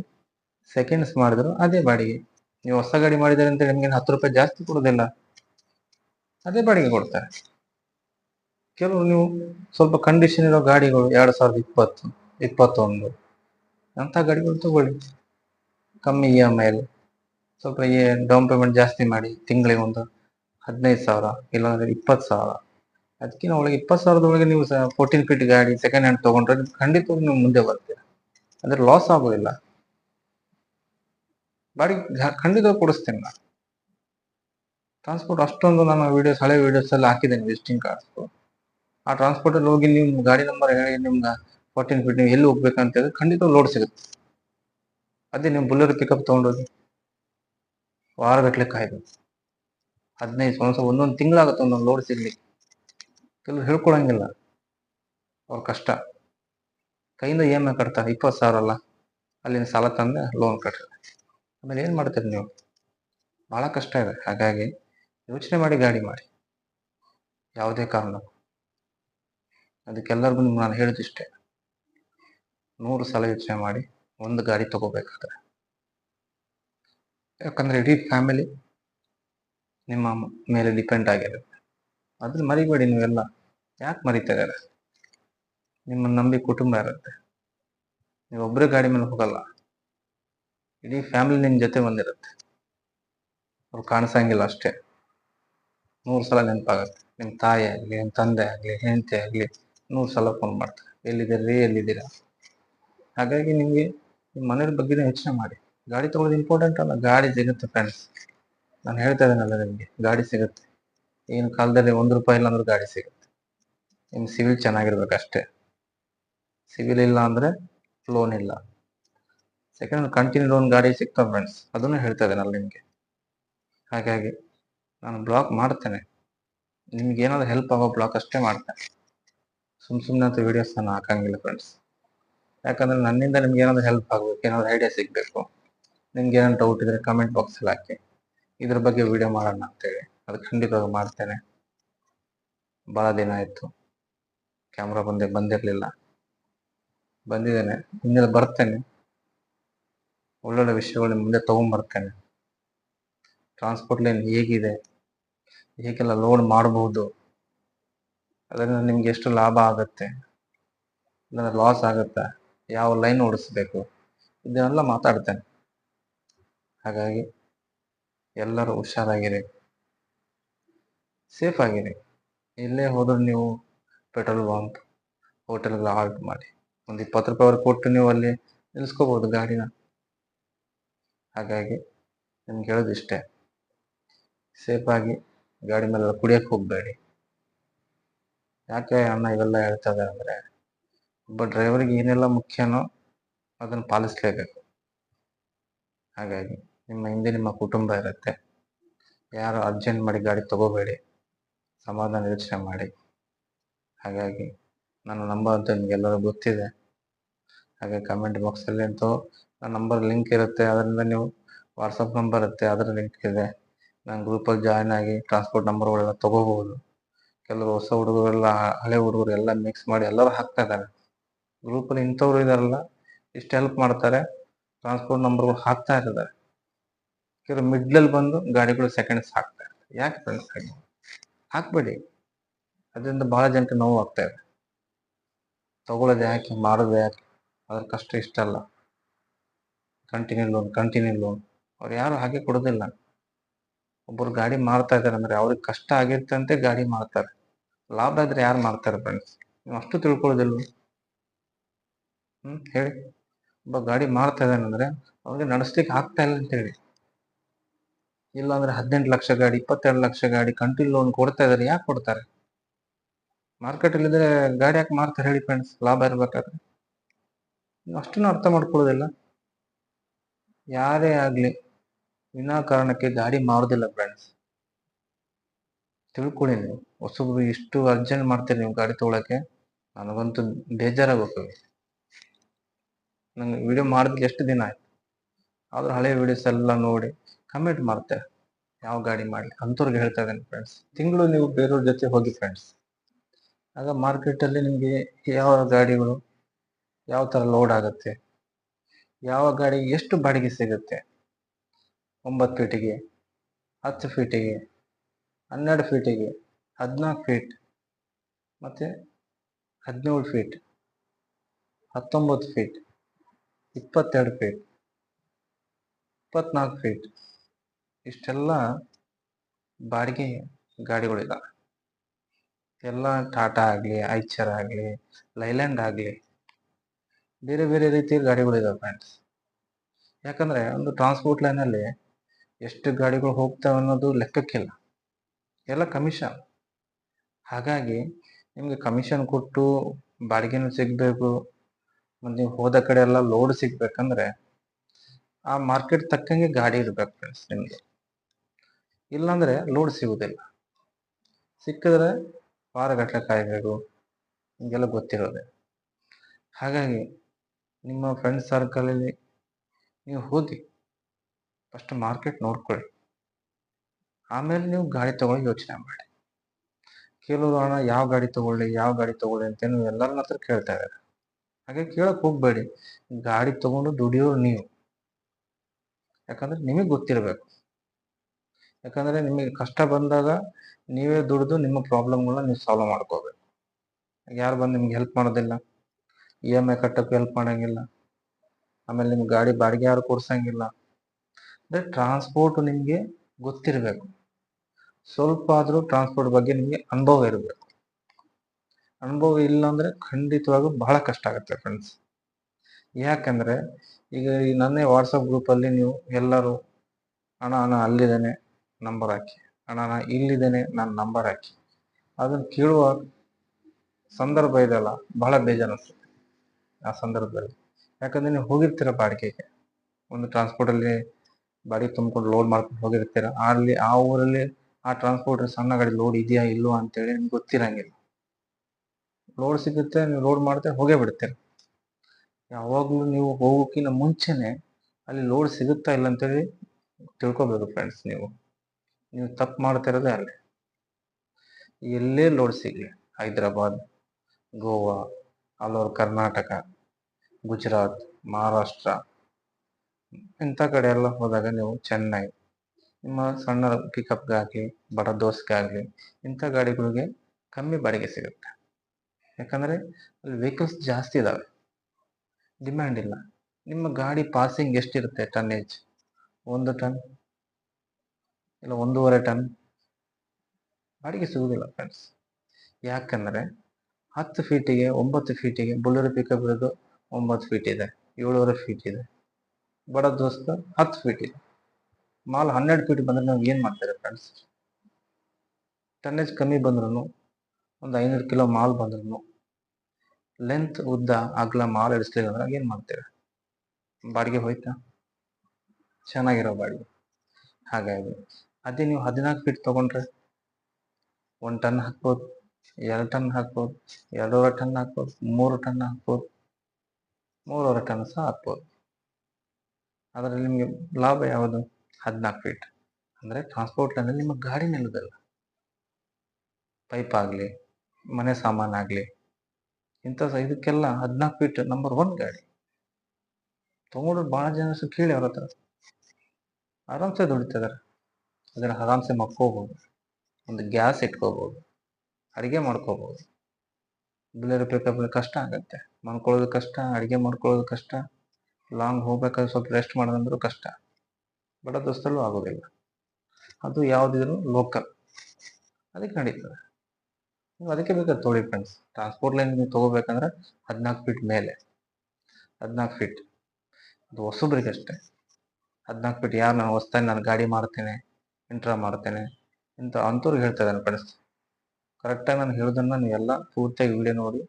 ಸೆಕೆಂಡ್ಸ್ ಮಾಡಿದ್ರು ಅದೇ ಬಾಡಿಗೆ. ನೀವು ಹೊಸ ಗಾಡಿ ಮಾಡಿದರೆ ಅಂತ ನಿಮಗೆ ಹತ್ತು ರೂಪಾಯಿ ಜಾಸ್ತಿ ಕೊಡೋದಿಲ್ಲ ಅದೇ ಬಾಡಿಗೆ ಕೊಡ್ತಾರೆ. ಕೆಲವರು ನೀವು ಸ್ವಲ್ಪ ಕಂಡೀಷನ್ ಇರೋ ಗಾಡಿಗಳು ಎರಡು ಸಾವಿರದ ಇಪ್ಪತ್ತು, ಇಪ್ಪತ್ತೊಂದು. ಅಂತ ಗಾಡಿಗಳು ತಗೊಳ್ಳಿ ಕಮ್ಮಿ ಇ ಎಂ ಐ ಸ್ವಲ್ಪ ಡೌನ್ ಪೇಮೆಂಟ್ ಜಾಸ್ತಿ ಮಾಡಿ ತಿಂಗಳಿಗೆ ಒಂದು ಹದಿನೈದು ಸಾವಿರ, ಇಲ್ಲಾಂದ್ರೆ ಇಪ್ಪತ್ತು ಸಾವಿರ. ಅದಕ್ಕಿಂತ ಒಳಗೆ ಇಪ್ಪತ್ತು ಸಾವಿರದೊಳಗೆ ನೀವು ಫೋರ್ಟೀನ್ ಫೀಟ್ ಗಾಡಿ ಸೆಕೆಂಡ್ ಹ್ಯಾಂಡ್ ತಗೊಂಡ್ರೆ ಖಂಡಿತವಾಗಿ ನೀವು ಮುಂದೆ ಬರ್ತೀರ. ಅಂದ್ರೆ ಲಾಸ್ ಆಗೋದಿಲ್ಲ. ಬಾಡಿಗೆ ಖಂಡಿತ ಕೊಡಿಸ್ತೀನಿ ಕೊಡಿಸ್ತೇನೆ ನಾನು. ಟ್ರಾನ್ಸ್ಪೋರ್ಟ್ ಅಷ್ಟೊಂದು ನಾನು ವೀಡಿಯೋಸ್ ಹಳೆ ವೀಡಿಯೋಸ್ ಎಲ್ಲ ಹಾಕಿದ್ದೇನೆ ವಿಸಿಟಿಂಗ್ ಕಾರ್ಡ್ಸ್ ಆ ಟ್ರಾನ್ಸ್ಪೋರ್ಟಲ್ಲಿ ಹೋಗಿ ನಿಮ್ಮ ಗಾಡಿ ನಂಬರ್ ಹೇಳಿ, ನಿಮ್ಗೆ ಫೋರ್ಟೀನ್ ಫೀಟ್ ನೀವು ಎಲ್ಲಿ ಹೋಗ್ಬೇಕಂತ ಹೇಳಿದ್ರೆ ಖಂಡಿತ ಲೋಡ್ ಸಿಗುತ್ತೆ. ಅದೇ ನೀವು ಬುಲ್ಲರ್ ಪಿಕಪ್ ತಗೊಂಡೋಗಿ ವಾರಗಟ್ಲೆ ಕಾಯ್ಬೇಕು. ಹದಿನೈದು ಒಂದ್ಸ ಒಂದೊಂದು ತಿಂಗಳಾಗುತ್ತೆ, ಒಂದೊಂದು ಲೋಡ್ ಸಿಗ್ಲಿಕ್ಕೆ. ಕೆಲವ್ರು ಹೇಳ್ಕೊಳಂಗಿಲ್ಲ ಅವ್ರ ಕಷ್ಟ. ಕೈಯಿಂದ ಇ ಎಂ ಐ ಕಟ್ತಾರೆ ಇಪ್ಪತ್ತು ಸಾವಿರ ಅಲ್ಲ ಅಲ್ಲಿನ ಸಾಲ ತಂದೆ ಲೋನ್ ಕಟ್ತಾರೆ ಆಮೇಲೆ ಏನು ಮಾಡ್ತೀರಿ ನೀವು? ಭಾಳ ಕಷ್ಟ ಇದೆ. ಹಾಗಾಗಿ ಯೋಚನೆ ಮಾಡಿ, ಗಾಡಿ ಮಾಡಿ. ಯಾವುದೇ ಕಾರಣ ಅದಕ್ಕೆಲ್ಲರಿಗೂ ನಾನು ಹೇಳಿದಿಷ್ಟೇ ನೂರು ಸಲ ಯೋಚನೆ ಮಾಡಿ ಒಂದು ಗಾಡಿ ತಗೋಬೇಕಾದ್ರೆ. ಯಾಕಂದ್ರೆ ಇಡೀ ಫ್ಯಾಮಿಲಿ ನಿಮ್ಮ ಮೇಲೆ ಡಿಪೆಂಡ್ ಆಗಿರುತ್ತೆ. ಅದ್ರ ಮರಿಬೇಡಿ ನೀವೆಲ್ಲ. ಯಾಕೆ ಮರಿತಾರೆ ನಿಮ್ಮ ನಂಬಿ ಕುಟುಂಬ ಇರುತ್ತೆ. ನೀವು ಒಬ್ಬರೇ ಗಾಡಿ ಮೇಲೆ ಹೋಗಲ್ಲ. ಇಡೀ ಫ್ಯಾಮಿಲಿ ನಿಮ್ಮ ಜೊತೆ ಬಂದಿರುತ್ತೆ. ಅವ್ರು ಕಾಣಿಸಂಗಿಲ್ಲ ಅಷ್ಟೇ. ನೂರು ಸಲ ನೆನಪಾಗತ್ತೆ. ನಿಮ್ಮ ತಾಯಿ ಆಗಲಿ ನಿಮ್ಮ ತಂದೆ ಆಗಲಿ, ಹೆಂಡತಿ ಆಗಲಿ, ನೂರು ಸಲ ಫೋನ್ ಮಾಡ್ತಾರೆ. ಎಲ್ಲಿದ್ದೀರಿ, ಎಲ್ಲಿದ್ದೀರಾ? ಹಾಗಾಗಿ ನಿಮಗೆ ನಿಮ್ಮ ಮನೆಯವ್ರ ಬಗ್ಗೆ ಯೋಚನೆ ಮಾಡಿ. ಗಾಡಿ ತಗೊಳ್ಳೋದು ಇಂಪಾರ್ಟೆಂಟ್ ಅಲ್ಲ? ಗಾಡಿ ಸಿಗುತ್ತೆ ಫ್ರೆಂಡ್ಸ್ ನಾನು ಹೇಳ್ತಾ ಇದ್ದೇನಲ್ಲ ನಿಮಗೆ, ಗಾಡಿ ಸಿಗುತ್ತೆ. ಈಗಿನ ಕಾಲದಲ್ಲಿ ಒಂದು ರೂಪಾಯಿ ಇಲ್ಲ ಅಂದ್ರೆ ಗಾಡಿ ಸಿಗುತ್ತೆ. ನಿಮ್ಮ ಸಿವಿಲ್ ಚೆನ್ನಾಗಿರ್ಬೇಕಷ್ಟೇ. ಸಿವಿಲ್ ಇಲ್ಲ ಅಂದ್ರೆ ಲೋನ್ ಇಲ್ಲ. ಸೆಕೆಂಡ್ ಕಂಟಿನ್ಯೂ ಲೋನ್ ಗಾಡಿ ಸಿಗ್ತಾವೆ ಫ್ರೆಂಡ್ಸ್ ಅದನ್ನು ಹೇಳ್ತಾ ಇದ್ದೇನಲ್ಲ ನಿಮಗೆ. ಹಾಗಾಗಿ ನಾನು ಬ್ಲಾಕ್ ಮಾಡ್ತೇನೆ. ನಿಮ್ಗೆ ಏನಾದ್ರು ಹೆಲ್ಪ್ ಆಗೋ ಬ್ಲಾಕ್ ಅಷ್ಟೇ ಮಾಡ್ತೇನೆ. ಸುಮ್ಮ ಸುಮ್ಮನೆ ಅಂತ ವಿಡಿಯೋಸ್ ನಾನು ಹಾಕಂಗಿಲ್ಲ ಫ್ರೆಂಡ್ಸ್ ಯಾಕಂದ್ರೆ ನನ್ನಿಂದ ನಿಮ್ಗೆ ಏನಾದ್ರು ಹೆಲ್ಪ್ ಆಗ್ಬೇಕು, ಏನಾದ್ರು ಐಡಿಯಾ ಸಿಗ್ಬೇಕು, ನಿಮ್ಗೆ ಏನಾದ್ರು ಡೌಟ್ ಇದ್ರೆ ಕಮೆಂಟ್ ಬಾಕ್ಸಲ್ಲಿ ಹಾಕಿ. ಇದ್ರ ಬಗ್ಗೆ ವಿಡಿಯೋ ಮಾಡೋಣ ಅಂತೇಳಿ. ಅದು ಖಂಡಿತವಾಗಿ ಮಾಡ್ತೇನೆ. ಭಾಳ ದಿನ ಆಯ್ತು. ಕ್ಯಾಮ್ರಾ ಬಂದೆ ಬಂದಿರಲಿಲ್ಲ. ಬಂದಿದ್ದೇನೆ. ಮುಂದೆ ಬರ್ತೇನೆ. ಒಳ್ಳೊಳ್ಳೆ ವಿಷಯಗಳು ಮುಂದೆ ತಗೊಂಡ್ಬರ್ತೇನೆ ಟ್ರಾನ್ಸ್ಪೋರ್ಟ್ ಲೈನ್ ಹೇಗಿದೆ? ಹೇಗೆಲ್ಲ ಲೋಡ್ ಮಾಡಬಹುದು ಅದರಿಂದ ನಿಮ್ಗೆ ಎಷ್ಟು ಲಾಭ ಆಗುತ್ತೆ? ಇಲ್ಲ ಲಾಸ್ ಆಗುತ್ತಾ? ಯಾವ ಲೈನ್ ಓಡಿಸ್ಬೇಕು, ಇದನ್ನೆಲ್ಲ ಮಾತಾಡ್ತೇನೆ. ಹಾಗಾಗಿ ಎಲ್ಲರೂ ಹುಷಾರಾಗಿರಿ. ಸೇಫ್ ಆಗಿರಿ. ಎಲ್ಲೇ ಹೋದ್ರೆ ನೀವು ಪೆಟ್ರೋಲ್ ಬಂಕ್, ಹೋಟೆಲ್ಗಳ ಆಲ್ಟ್ ಮಾಡಿ. ಒಂದು ಇಪ್ಪತ್ತು ರೂಪಾಯಿ ಅವ್ರಿಗೆ ಕೊಟ್ಟು ನೀವು ಅಲ್ಲಿ ನಿಲ್ಸ್ಕೋಬಹುದು ಗಾಡಿನ. ಹಾಗಾಗಿ ನಿಮ್ಗೆ ಹೇಳೋದು ಇಷ್ಟೇ. ಸೇಫ್ ಆಗಿ ಗಾಡಿ ಮೇಲೆ ಕುಡಿಯಕ್ಕೆ ಹೋಗಬೇಡಿ. ಯಾಕೆ ಅಣ್ಣ ಇವೆಲ್ಲ ಹೇಳ್ತಾ ಇದ್ದಾರೆ ಅಂದ್ರೆ ಒಬ್ಬ ಡ್ರೈವರ್ಗೆ ಏನೆಲ್ಲ ಮುಖ್ಯನೋ ಅದನ್ನು ಪಾಲಿಸ್ಲೇಬೇಕು. ಹಾಗಾಗಿ ನಿಮ್ಮ ಹಿಂದೆ ನಿಮ್ಮ ಕುಟುಂಬ ಇರುತ್ತೆ. ಯಾರು ಅರ್ಜೆಂಟ್ ಮಾಡಿ ಗಾಡಿ ತಗೋಬೇಡಿ. ಸಮಾಧಾನ ಯೋಚನೆ ಮಾಡಿ. ಹಾಗಾಗಿ ನನ್ನ ನಂಬರ್ ಅಂತ ನಿಮಗೆಲ್ಲರೂ ಗೊತ್ತಿದೆ. ಹಾಗೆ ಕಮೆಂಟ್ ಬಾಕ್ಸಲ್ಲಿ ಅಂತೂ ನನ್ನ ನಂಬರ್ ಲಿಂಕ್ ಇರುತ್ತೆ. ಅದರಿಂದ ನೀವು ವಾಟ್ಸಪ್ ನಂಬರ್ ಇರುತ್ತೆ. ಅದರ ಲಿಂಕ್ ಇದೆ. ನಾನು ಗ್ರೂಪಲ್ಲಿ ಜಾಯ್ನ್ ಆಗಿ ಟ್ರಾನ್ಸ್ಪೋರ್ಟ್ ನಂಬರ್ಗಳೆಲ್ಲ ತಗೋಬಹುದು. ಕೆಲವರು ಹೊಸ ಹುಡುಗರೆಲ್ಲ, ಹಳೆ ಹುಡುಗರು ಎಲ್ಲ ಮಿಕ್ಸ್ ಮಾಡಿ ಎಲ್ಲರೂ ಹಾಕ್ತಾ ಇದ್ದಾರೆ. ಗ್ರೂಪಲ್ಲಿ ಇಂಥವ್ರು ಇದಾರಲ್ಲ, ಇಷ್ಟು ಹೆಲ್ಪ್ ಮಾಡ್ತಾರೆ. ಟ್ರಾನ್ಸ್ಪೋರ್ಟ್ ನಂಬರ್ಗಳು ಹಾಕ್ತಾ ಇರ್ತಾರೆ. ಕೆಲವರು ಮಿಡ್ಲಲ್ಲಿ ಬಂದು ಗಾಡಿಗಳು ಸೆಕೆಂಡ್ಸ್ ಹಾಕ್ತಾರೆ ಯಾಕೆ ಫ್ರೆಂಡ್ಸ್ ಹಾಗೆ? ಹಾಕ್ಬೇಡಿ. ಅದರಿಂದ ಬಹಳ ಜನಕ್ಕೆ ನೋವು ಆಗ್ತಾ ಇದೆ. ತಗೊಳ್ಳೋದು ಯಾಕೆ ಮಾಡೋದು ಯಾಕೆ? ಅದ್ರ ಕಷ್ಟ ಇಷ್ಟ ಅಲ್ಲ. ಕಂಟಿನ್ಯೂ ಲೋನ್ ಕಂಟಿನ್ಯೂ ಲೋನ್ ಅವ್ರು ಯಾರು ಹಾಗೆ ಕೊಡೋದಿಲ್ಲ. ಒಬ್ಬರು ಗಾಡಿ ಮಾರ್ತಾ ಇದ್ದಾರೆ ಅಂದ್ರೆ ಅವ್ರಿಗೆ ಕಷ್ಟ ಆಗಿರ್ತಂತೆ ಗಾಡಿ ಮಾರ್ತಾರೆ. ಲಾಭ ಆದ್ರೆ ಯಾರು ಮಾಡ್ತಾರೆ ಫ್ರೆಂಡ್ಸ್ ನೀವು ಅಷ್ಟು ತಿಳ್ಕೊಳ್ಳೋದಿಲ್ವ? ಹ್ಮ್, ಹೇಳಿ. ಒಬ್ಬ ಗಾಡಿ ಮಾಡ್ತಾ ಇದ್ದಾನೆ ಅಂದ್ರೆ ಅವ್ರಿಗೆ ನಡೆಸ್ಲಿಕ್ಕೆ ಆಗ್ತಾ ಇಲ್ಲ ಅಂತ ಹೇಳಿ. ಇಲ್ಲಾಂದ್ರೆ ಹದಿನೆಂಟು ಲಕ್ಷ ಗಾಡಿ, ಇಪ್ಪತ್ತೆರಡು ಲಕ್ಷ ಗಾಡಿ, ಕಂಟಿನ್ಯೂ ಲೋನ್ ಕೊಡ್ತಾ ಇದಾರೆ ಯಾಕೆ ಕೊಡ್ತಾರೆ? ಮಾರ್ಕೆಟ್ ಇಲ್ಲದ್ರೆ ಗಾಡಿ ಯಾಕೆ ಮಾರ್ತಾರೆ ಹೇಳಿ ಫ್ರೆಂಡ್ಸ್ ಲಾಭ ಇರ್ಬೇಕಾದ್ರೆ. ಅಷ್ಟನ್ನು ಅರ್ಥ ಮಾಡ್ಕೊಳ್ಳೋದಿಲ್ಲ. ಯಾರೇ ಆಗ್ಲಿ ವಿನಾಕಾರಣಕ್ಕೆ ಗಾಡಿ ಮಾರೋದಿಲ್ಲ ಫ್ರೆಂಡ್ಸ್ ತಿಳ್ಕೊಳ್ಳಿ ನೀವು. ಹೊಸಬ್ರು ಇಷ್ಟು ಅರ್ಜೆಂಟ್ ಮಾಡ್ತೀರಿ ನೀವು ಗಾಡಿ ತಗೊಳಕ್ಕೆ. ನನಗಂತೂ ಬೇಜಾರಾಗೋಗ್ತದೆ. ನಂಗೆ ವಿಡಿಯೋ ಮಾಡಿದ್ಕೆ ಎಷ್ಟು ದಿನ ಆಯ್ತು? ಆದ್ರೂ ಹಳೆ ವಿಡಿಯೋಸ್ ಎಲ್ಲ ನೋಡಿ ಕಮೆಂಟ್ ಮಾಡ್ತೇವೆ ಯಾವ ಗಾಡಿ ಮಾಡಲಿ? ಅಂಥವ್ರಿಗೆ ಹೇಳ್ತಾ ಇದ್ದೇನೆ ಫ್ರೆಂಡ್ಸ್ ತಿಂಗಳು ನೀವು ಬೇರೆಯವ್ರ ಜೊತೆ ಹೋಗಿ ಫ್ರೆಂಡ್ಸ್ ಆಗ ಮಾರ್ಕೆಟಲ್ಲಿ ನಿಮಗೆ ಯಾವ ಗಾಡಿಗಳು, ಯಾವ ಥರ ಲೋಡ್ ಆಗುತ್ತೆ? ಯಾವ ಗಾಡಿಗೆ ಎಷ್ಟು ಬಾಡಿಗೆ ಸಿಗುತ್ತೆ? ಒಂಬತ್ತು ಫೀಟಿಗೆ ಹತ್ತು ಫೀಟಿಗೆ ಹನ್ನೆರಡು ಫೀಟಿಗೆ ಹದಿನಾಲ್ಕು ಫೀಟ್ ಮತ್ತು ಹದಿನೇಳು ಫೀಟ್ ಹತ್ತೊಂಬತ್ತು ಫೀಟ್ ಇಪ್ಪತ್ತೆರಡು ಫೀಟ್ ಇಪ್ಪತ್ನಾಲ್ಕು ಫೀಟ್ ಇಷ್ಟೆಲ್ಲ ಬಾಡಿಗೆ ಗಾಡಿಗಳಿದಾವೆ. ಎಲ್ಲ ಟಾಟಾ ಆಗಲಿ, ಐಚರ್ ಆಗಲಿ, ಲೈಲ್ಯಾಂಡ್ ಆಗಲಿ, ಬೇರೆ ಬೇರೆ ರೀತಿಯ ಗಾಡಿಗಳಿದಾವೆ ಫ್ರೆಂಡ್ಸ್ ಯಾಕಂದರೆ ಒಂದು ಟ್ರಾನ್ಸ್ಪೋರ್ಟ್ ಲೈನಲ್ಲಿ ಎಷ್ಟು ಗಾಡಿಗಳು ಹೋಗ್ತಾವೆ ಅನ್ನೋದು ಲೆಕ್ಕಕ್ಕಿಲ್ಲ. ಎಲ್ಲ ಕಮಿಷನ್ ಹಾಗಾಗಿ ನಿಮಗೆ ಕಮಿಷನ್ ಕೊಟ್ಟು ಬಾಡಿಗೆನೂ ಸಿಗಬೇಕು ನೀವು ಹೋದ ಕಡೆ ಎಲ್ಲ ಲೋಡ್ ಸಿಗ್ಬೇಕಂದ್ರೆ ಆ ಮಾರ್ಕೆಟ್ ತಕ್ಕಂಗೆ ಗಾಡಿ ಇರ್ಬೇಕು ಫ್ರೆಂಡ್ಸ್ ನಿಮಗೆ ಇಲ್ಲಾಂದ್ರೆ ಲೋಡ್ ಸಿಗುವುದಿಲ್ಲ ಸಿಕ್ಕಿದ್ರೆ ವಾರಗಟ್ಟಲೆ ಕಾಯಬೇಕು, ನಿಮಗೆಲ್ಲ ಗೊತ್ತಿರೋದೆ. ಹಾಗಾಗಿ ನಿಮ್ಮ ಫ್ರೆಂಡ್ ಸರ್ಕಲಲ್ಲಿ ನೀವು ಹೋಗಿ ಫಸ್ಟ್ ಮಾರ್ಕೆಟ್ ನೋಡ್ಕೊಳ್ಳಿ. ಆಮೇಲೆ ನೀವು ಗಾಡಿ ತಗೊಳ್ಳಿ ಯೋಚನೆ ಮಾಡಿ. ಕೆಲವರು ಹಣ ಯಾವ ಗಾಡಿ ತಗೊಳ್ಳಿ, ಯಾವ ಗಾಡಿ ತಗೊಳ್ಳಿ ಅಂತ ನೀವು ಎಲ್ಲರನ್ನ ಹತ್ರ ಕೇಳ್ತಾ ಇದ್ದಾರೆ. ಹಾಗೆ ಕೇಳಕ್ ಹೋಗ್ಬೇಡಿ. ಗಾಡಿ ತಗೊಂಡು ದುಡಿಯೋರು ನೀವು. ಯಾಕಂದ್ರೆ ನಿಮಗೆ ಗೊತ್ತಿರಬೇಕು. ಯಾಕಂದ್ರೆ ನಿಮಗೆ ಕಷ್ಟ ಬಂದಾಗ ನೀವೇ ದುಡಿದು ನಿಮ್ಮ ಪ್ರಾಬ್ಲಮ್ಗಳನ್ನ ನೀವು ಸಾಲ್ವ್ ಮಾಡ್ಕೋಬೇಕು. ಯಾರು ಬಂದು ನಿಮ್ಗೆ ಹೆಲ್ಪ್ ಮಾಡೋದಿಲ್ಲ. ಇ ಎಂ ಐ ಕಟ್ಟಕ್ಕೆ ಹೆಲ್ಪ್ ಮಾಡೋಂಗಿಲ್ಲ. ಆಮೇಲೆ ನಿಮ್ಗೆ ಗಾಡಿ ಬಾಡಿಗೆ ಯಾರು ಕೊಡ್ಸಂಗಿಲ್ಲ. ಅಂದ್ರೆ ಟ್ರಾನ್ಸ್ಪೋರ್ಟ್ ನಿಮಗೆ ಗೊತ್ತಿರಬೇಕು. ಸ್ವಲ್ಪ ಆದರೂ ಟ್ರಾನ್ಸ್ಪೋರ್ಟ್ ಬಗ್ಗೆ ನಿಮಗೆ ಅನುಭವ ಇರಬೇಕು. ಅನುಭವ ಇಲ್ಲ ಅಂದ್ರೆ ಖಂಡಿತವಾಗೂ ಬಹಳ ಕಷ್ಟ ಆಗುತ್ತೆ ಫ್ರೆಂಡ್ಸ್ ಯಾಕಂದ್ರೆ ಈಗ ಈ ನನ್ನೇ ವಾಟ್ಸಪ್ ಗ್ರೂಪಲ್ಲಿ ನೀವು ಎಲ್ಲರೂ, ಅಣ್ಣ ಅಣ್ಣ, ಅಲ್ಲಿದ್ದೇನೆ ನಂಬರ್ ಹಾಕಿ. ಅಣ್ಣ ಅಣ್ಣ, ಇಲ್ಲಿದ್ದೇನೆ ನನ್ನ ನಂಬರ್ ಹಾಕಿ. ಅದನ್ನು ಕೇಳುವ ಸಂದರ್ಭ ಇದೆಯಲ್ಲ, ಬಹಳ ಬೇಜಾರನಿಸುತ್ತೆ ಆ ಸಂದರ್ಭದಲ್ಲಿ. ಯಾಕಂದ್ರೆ ನೀವು ಹೋಗಿರ್ತೀರ ಬಾಡಿಗೆಗೆ. ಒಂದು ಟ್ರಾನ್ಸ್ಪೋರ್ಟಲ್ಲಿ ಬಾಡಿಗೆ ತುಂಬಿಕೊಂಡು ಲೋಡ್ ಮಾಡ್ಕೊಂಡು ಹೋಗಿರ್ತೀರ. ಅಲ್ಲಿ ಆ ಊರಲ್ಲಿ ಆ ಟ್ರಾನ್ಸ್ಪೋರ್ಟ್ ಸಣ್ಣ ಗಾಡಿ ಲೋಡ್ ಇದೆಯಾ, ಇಲ್ವಾ ಅಂತೇಳಿ ನಿಮ್ಗೆ ಗೊತ್ತಿರಂಗಿಲ್ಲ. ಲೋಡ್ ಸಿಗುತ್ತೆ, ನೀವು ಲೋಡ್ ಮಾಡ್ತೀರ ಹೋಗೇ ಬಿಡ್ತೀರಿ ಯಾವಾಗಲೂ ನೀವು ಹೋಗೋಕ್ಕಿಂತ ಮುಂಚೆನೆ ಅಲ್ಲಿ ಲೋಡ್ ಸಿಗುತ್ತಾ ಇಲ್ಲ ಅಂತೇಳಿ ತಿಳ್ಕೊಬೇಕು ಫ್ರೆಂಡ್ಸ್ ನೀವು. ನೀವು ತಪ್ಪು ಮಾಡ್ತಿರೋದೇ ಅಲ್ಲಿ. ಎಲ್ಲೇ ಲೋಡ್ ಸಿಗಲಿ. ಹೈದರಾಬಾದ್, ಗೋವಾ ಆಲ್ ಓವರ್ ಕರ್ನಾಟಕ, ಗುಜರಾತ್, ಮಹಾರಾಷ್ಟ್ರ, ಇಂಥ ಕಡೆ ಎಲ್ಲ ಹೋದಾಗ ನೀವು ಚೆನ್ನೈ, ನಿಮ್ಮ ಸಣ್ಣ ಪಿಕಪ್ಗಾಗಲಿ ಬಡ ದೋಸ್ಗಾಗಲಿ ಇಂಥ ಗಾಡಿಗಳಿಗೆ ಕಮ್ಮಿ ಬಾಡಿಗೆ ಸಿಗುತ್ತೆ. ಯಾಕಂದರೆ ಅಲ್ಲಿ ವೆಹಿಕಲ್ಸ್ ಜಾಸ್ತಿ ಇದ್ದಾವೆ ಡಿಮ್ಯಾಂಡ್ ಇಲ್ಲ. ನಿಮ್ಮ ಗಾಡಿ ಪಾಸಿಂಗ್ ಎಷ್ಟಿರುತ್ತೆ ಟನ್ನೇಜ್ ಒಂದು ಟನ್ ಇಲ್ಲ ಒಂದೂವರೆ ಟನ್ ಬಾಡಿಗೆ ಸಿಗುವುದಿಲ್ಲ ಫ್ರೆಂಡ್ಸ್ ಯಾಕಂದರೆ ಹತ್ತು ಫೀಟಿಗೆ ಒಂಬತ್ತು ಫೀಟಿಗೆ ಬುಲೆರೋ ಪಿಕಪ್ ಇರೋದು ಒಂಬತ್ತು ಫೀಟ್ ಇದೆ, ಏಳುವರೆ ಫೀಟ್ ಇದೆ. ಬಡ ದೋಸ್ತ ಹತ್ತು ಫೀಟ್ ಇದೆ. ಮಾಲ್ ಹನ್ನೆರಡು ಫೀಟ್ ಬಂದರೆ ನಾವು ಏನು ಮಾಡ್ತಾರೆ ಫ್ರೆಂಡ್ಸ್ ಟನ್ನೇಜ್ ಕಮ್ಮಿ ಬಂದ್ರು ಒಂದು ಐನೂರು ಕಿಲೋ ಮಾಲ್ ಬಂದ್ರು ಲೆಂತ್ ಉದ್ದ, ಅಗಲ, ಮಾಲ್ ಇಡಿಸ್ಲಿಲ್ಲ ಅಂದ್ರೆ ಏನು ಮಾಡ್ತೇವೆ? ಬಾಡಿಗೆ ಹೋಯ್ತಾ? ಚೆನ್ನಾಗಿರೋ ಬಾಡಿಗೆ. ಹಾಗಾಗಿ ಅದೇ ನೀವು ಹದಿನಾಲ್ಕು ಫೀಟ್ ತಗೊಂಡ್ರೆ ಒಂದು ಟನ್ ಹಾಕ್ಬೋದು, ಎರಡು ಟನ್ ಹಾಕ್ಬೋದು, ಎರಡೂವರೆ ಟನ್ ಹಾಕ್ಬೋದು, ಮೂರು ಟನ್ ಹಾಕ್ಬೋದು, ಮೂರುವರೆ ಟನ್ ಸಹ ಹಾಕ್ಬೋದು. ಅದರಲ್ಲಿ ನಿಮಗೆ ಲಾಭ ಯಾವುದು? ಹದಿನಾಲ್ಕು ಫೀಟ್ ಅಂದರೆ ಟ್ರಾನ್ಸ್ಪೋರ್ಟ್ ಲೈನಲ್ಲಿ ನಿಮ್ಮ ಗಾಡಿ ನಿಲ್ಲೋದಲ್ಲ. ಪೈಪ್ ಆಗಲಿ ಮನೆ ಸಾಮಾನಾಗಲಿ ಇಂಥ ಇದಕ್ಕೆಲ್ಲ ಹದಿನಾಲ್ಕು ಫೀಟ್ ನಂಬರ್ ಒನ್ ಗಾಡಿ. ತೊಗೊಂಡ್ರು ಭಾಳ ಜನ ಕೇಳಿ ಅವ್ರ ಹತ್ರ. ಆರಾಮ್ಸೆ ದುಡಿತಿದ್ದಾರೆ ಅದನ್ನು ಆರಾಮ್ಸೆ ಮಕ್ಕೋಬೋದು. ಒಂದು ಗ್ಯಾಸ್ ಇಟ್ಕೋಬೋದು. ಅಡುಗೆ ಮಾಡ್ಕೋಬೋದು. ಬಿಲ್ಲರಿ ಪಿಕಪ್ ಕಷ್ಟ ಆಗುತ್ತೆ. ಮಾಡ್ಕೊಳ್ಳೋದು ಕಷ್ಟ, ಅಡುಗೆ ಮಾಡ್ಕೊಳ್ಳೋದು ಕಷ್ಟ. ಲಾಂಗ್ ಹೋಗ್ಬೇಕಾದ್ರೆ ಸ್ವಲ್ಪ ರೆಸ್ಟ್ ಮಾಡೋದಂದ್ರೂ ಕಷ್ಟ. ಬಡ ದೋಸ್ತಲ್ಲೂ ಆಗೋದಿಲ್ಲ. ಅದು ಯಾವುದಿದ್ರು ಲೋಕಲ್ ಅದಕ್ಕೆ ನಡೀತದೆ. ನೀವು ಅದಕ್ಕೆ ಬೇಕಾದ್ರೆ ತೊಗೊಳ್ಳಿ ಫ್ರೆಂಡ್ಸ್ ಟ್ರಾನ್ಸ್ಪೋರ್ಟ್ ಲೈನ್ ನೀವು ತೊಗೋಬೇಕಂದ್ರೆ ಹದಿನಾಲ್ಕು ಫೀಟ್ ಮೇಲೆ. ಹದಿನಾಲ್ಕು ಫೀಟ್ ಅದು ಹೊಸಬ್ರಿಗೆ ಅಷ್ಟೇ. ಹದಿನಾಲ್ಕು ಫೀಟ್ ಯಾರು ನಾನು ಹೊಸ್ತಾನೆ ನಾನು ಗಾಡಿ ಮಾಡ್ತೇನೆ ಇಂಟ್ರಾ ಮಾಡ್ತೇನೆ ಇಂಥ ಅಂಥವ್ರಿಗೆ ಹೇಳ್ತಾ ಇದ್ದಾನೆ ಫ್ರೆಂಡ್ಸ್ ಕರೆಕ್ಟಾಗಿ ನಾನು ಹೇಳೋದನ್ನು ಎಲ್ಲ ಪೂರ್ತಿಯಾಗಿ ವಿಡಿಯೋ ನೋಡಿ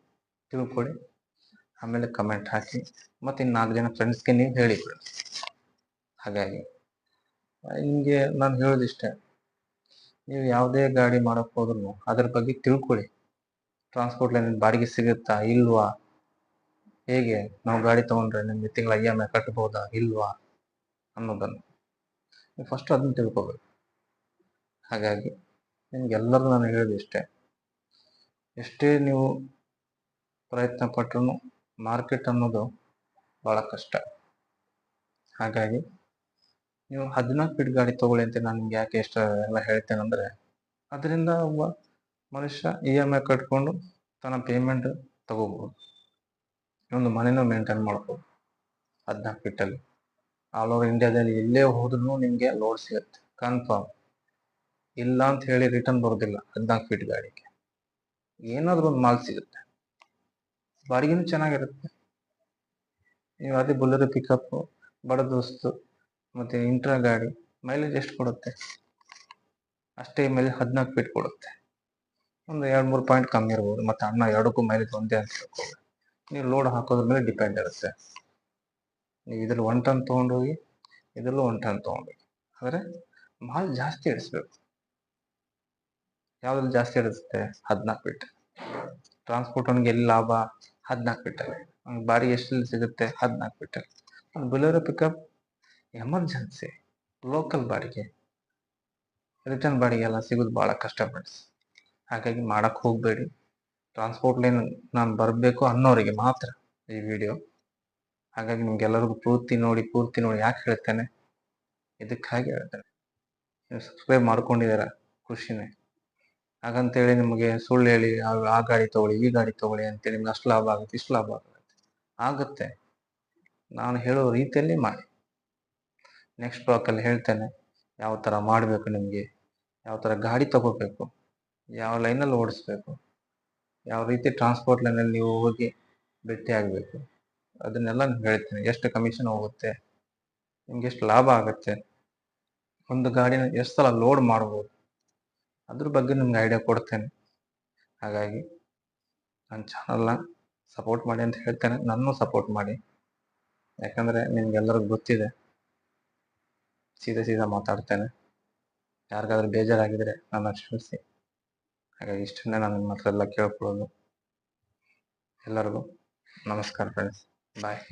ತಿಳ್ಕೊಳ್ಳಿ ಆಮೇಲೆ ಕಮೆಂಟ್ ಹಾಕಿ. ಮತ್ತು ಇನ್ನು ನಾಲ್ಕು ಜನ ಫ್ರೆಂಡ್ಸ್ಗೆ ನೀವು ಹೇಳಿ ಫ್ರೆಂಡ್ಸ್ ಹಾಗಾಗಿ ನಿಮಗೆ ನಾನು ಹೇಳೋದಿಷ್ಟೇ. ನೀವು ಯಾವುದೇ ಗಾಡಿ ಮಾಡೋಕ್ಕೆ ಹೋದ್ರು ಅದ್ರ ಬಗ್ಗೆ ತಿಳ್ಕೊಳ್ಳಿ ಟ್ರಾನ್ಸ್ಪೋರ್ಟ್ ಲೈನ್ ಬಾಡಿಗೆ ಸಿಗುತ್ತಾ ಇಲ್ವಾ? ಹೇಗೆ ನಾವು ಗಾಡಿ ತಗೊಂಡ್ರೆ ನಿಮಗೆ ತಿಂಗಳ ಇ ಎಂ ಐ ಕಟ್ಬೋದಾ ಇಲ್ವಾ ಅನ್ನೋದನ್ನು. ನೀವು ಫಸ್ಟ್ ಅದನ್ನ ತಿಳ್ಕೊಬೇಕು. ಹಾಗಾಗಿ ನಿಮ್ಗೆಲ್ಲರೂ ನಾನು ಹೇಳೋದು ಇಷ್ಟೇ. ಎಷ್ಟೇ ನೀವು ಪ್ರಯತ್ನ ಪಟ್ಟರು ಮಾರ್ಕೆಟ್ ಅನ್ನೋದು ಭಾಳ ಕಷ್ಟ. ಹಾಗಾಗಿ ನೀವು ಹದಿನಾಲ್ಕು ಫೀಟ್ ಗಾಡಿ ತಗೊಳ್ಳಿ ಅಂತ ನಾನು ನಿಮ್ಗೆ ಯಾಕೆ ಇಷ್ಟ ಎಲ್ಲ ಹೇಳ್ತೇನೆಂದರೆ ಅದರಿಂದ ಒಬ್ಬ ಮನುಷ್ಯ ಇ ಎಂ ಐ ಕಟ್ಕೊಂಡು ತನ್ನ ಪೇಮೆಂಟ್ ತಗೋಬೋದು. ಒಂದು ಮನೆನೂ ಮೇಂಟೈನ್ ಮಾಡ್ಬೋದು ಹದಿನಾಲ್ಕು ಫೀಟಲ್ಲಿ ಆಲ್ ಓವರ್ ಇಂಡಿಯಾದಲ್ಲಿ ಎಲ್ಲೇ ಹೋದ್ರೂ ನಿಮಗೆ ಲೋಡ್ ಸಿಗುತ್ತೆ ಕನ್ಫರ್ಮ್ ಇಲ್ಲ ಅಂತ ಹೇಳಿ ರಿಟರ್ನ್ ಬರೋದಿಲ್ಲ ಹದಿನಾಲ್ಕು ಫೀಟ್ ಗಾಡಿಗೆ. ಏನಾದರೂ ಒಂದು ಮಾಲ್ ಸಿಗುತ್ತೆ. ಬಾಡಿಗೆನೂ ಚೆನ್ನಾಗಿರುತ್ತೆ. ನೀವು ಅದೇ ಬುಲೆರೋ ಪಿಕಪ್ ಬಡ ದೋಸ್ತು ಮತ್ತೆ ಇಂಟ್ರಾ ಗಾಡಿ ಮೈಲೇಜ್ ಎಷ್ಟು ಕೊಡುತ್ತೆ? ಅಷ್ಟೇ ಮೇಲೆ ಹದಿನಾಲ್ಕು ಫೀಟ್ ಕೊಡುತ್ತೆ. ಒಂದು ಎರಡು ಮೂರು ಪಾಯಿಂಟ್ ಕಮ್ಮಿ ಇರ್ಬೋದು, ಮತ್ತೆ ಅಣ್ಣ ಎರಡಕ್ಕೂ ಮೈಲೇಜ್ ಒಂದೇ ಅಂತ ನೀವು ಲೋಡ್ ಹಾಕೋದ್ರ ಮೇಲೆ ಡಿಪೆಂಡ್ ಇರುತ್ತೆ. ನೀವು ಇದ್ರಲ್ಲಿ ಒನ್ ಟನ್ ತೊಗೊಂಡೋಗಿ, ಇದರಲ್ಲೂ ಒನ್ ಟನ್ ತೊಗೊಂಡೋಗಿ. ಆದರೆ ಮಾಲ್ ಜಾಸ್ತಿ ಇಡಿಸ್ಬೇಕು. ಯಾವ್ದ್ರಲ್ಲಿ ಜಾಸ್ತಿ ಇಡಿಸುತ್ತೆ? ಹದಿನಾಲ್ಕು ಫೀಟ್ ಟ್ರಾನ್ಸ್ಪೋರ್ಟ್ ಅವನಿಗೆ ಎಲ್ಲಿ ಲಾಭ? ಹದಿನಾಲ್ಕು ಫೀಟಲ್ಲಿ ಬಾಡಿಗೆ ಎಷ್ಟಲ್ಲಿ ಸಿಗುತ್ತೆ? ಹದಿನಾಲ್ಕು ಫೀಟಲ್ಲಿ ಬುಲೆರೋ ಪಿಕಪ್ ಎಮರ್ಜೆನ್ಸಿ, ಲೋಕಲ್ ಬಾಡಿಗೆ, ರಿಟರ್ನ್ ಬಾಡಿಗೆ ಎಲ್ಲ ಸಿಗೋದು ಭಾಳ ಕಷ್ಟ ಫ್ರೆಂಡ್ಸ್ ಹಾಗಾಗಿ ಮಾಡಕ್ಕೆ ಹೋಗಬೇಡಿ. ಟ್ರಾನ್ಸ್ಪೋರ್ಟ್ ಲೈನ್ ನಾನು ಬರಬೇಕು ಅನ್ನೋರಿಗೆ ಮಾತ್ರ ಈ ವಿಡಿಯೋ ಹಾಗಾಗಿ ನಿಮ್ಗೆಲ್ಲರಿಗೂ ಪೂರ್ತಿ ನೋಡಿ ಪೂರ್ತಿ ನೋಡಿ ಯಾಕೆ ಹೇಳ್ತೇನೆ? ಇದಕ್ಕಾಗಿ ಹೇಳ್ತೇನೆ. ನೀವು ಸಬ್ಸ್ಕ್ರೈಬ್ ಮಾಡ್ಕೊಂಡಿದ್ದೀರ ಖುಷಿನೇ. ಹಾಗಂತೇಳಿ ನಿಮಗೆ ಸುಳ್ಳು ಹೇಳಿ, ಆ ಗಾಡಿ ತಗೊಳ್ಳಿ, ಈ ಗಾಡಿ ತೊಗೊಳ್ಳಿ ಅಂತೇಳಿ ನಿಮ್ಗೆ ಅಷ್ಟು ಲಾಭ ಆಗುತ್ತೆ, ಇಷ್ಟು ಲಾಭ ಆಗುತ್ತೆ. ಆಗುತ್ತೆ. ನಾನು ಹೇಳೋ ರೀತಿಯಲ್ಲಿ ಮಾಡಿ. ನೆಕ್ಸ್ಟ್ ಬ್ಲಾಕಲ್ಲಿ ಹೇಳ್ತೇನೆ ಯಾವ ಥರ ಮಾಡಬೇಕು ನಿಮಗೆ, ಯಾವ ಥರ ಗಾಡಿ ತಗೋಬೇಕು, ಯಾವ ಲೈನಲ್ಲಿ ಓಡಿಸ್ಬೇಕು, ಯಾವ ರೀತಿ ಟ್ರಾನ್ಸ್ಪೋರ್ಟ್ ಲೈನಲ್ಲಿ ನೀವು ಹೋಗಿ ಭೇಟಿ ಆಗಬೇಕು, ಅದನ್ನೆಲ್ಲ ನಾನು ಹೇಳ್ತೇನೆ. ಎಷ್ಟು ಕಮಿಷನ್ ಹೋಗುತ್ತೆ, ನಿಮ್ಗೆ ಎಷ್ಟು ಲಾಭ ಆಗುತ್ತೆ, ಒಂದು ಗಾಡಿನ ಎಷ್ಟು ಸಲ ಲೋಡ್ ಮಾಡ್ಬೋದು, ಅದ್ರ ಬಗ್ಗೆ ನಿಮ್ಗೆ ಐಡಿಯಾ ಕೊಡ್ತೇನೆ. ಹಾಗಾಗಿ ನನ್ನ ಚಾನಲ್ನ ಸಪೋರ್ಟ್ ಮಾಡಿ ಅಂತ ಹೇಳ್ತೇನೆ. ನನ್ನೂ ಸಪೋರ್ಟ್ ಮಾಡಿ. ಯಾಕಂದರೆ ನಿಮ್ಗೆಲ್ಲರಿಗೂ ಗೊತ್ತಿದೆ. ಸೀದಾ ಸೀದಾ ಮಾತಾಡ್ತೇನೆ. ಯಾರಿಗಾದ್ರೂ ಬೇಜಾರಾಗಿದ್ರೆ ನನ್ನ ಕ್ಷಮಿಸಿ ಹಾಗಾಗಿ ಇಷ್ಟನ್ನೇ ನಾನು ನಿಮ್ಮ ಹತ್ರ ಎಲ್ಲ ಕೇಳ್ಕೊಳ್ಳೋದು. ಎಲ್ಲರಿಗೂ ನಮಸ್ಕಾರ ಫ್ರೆಂಡ್ಸ್ ಬಾಯ್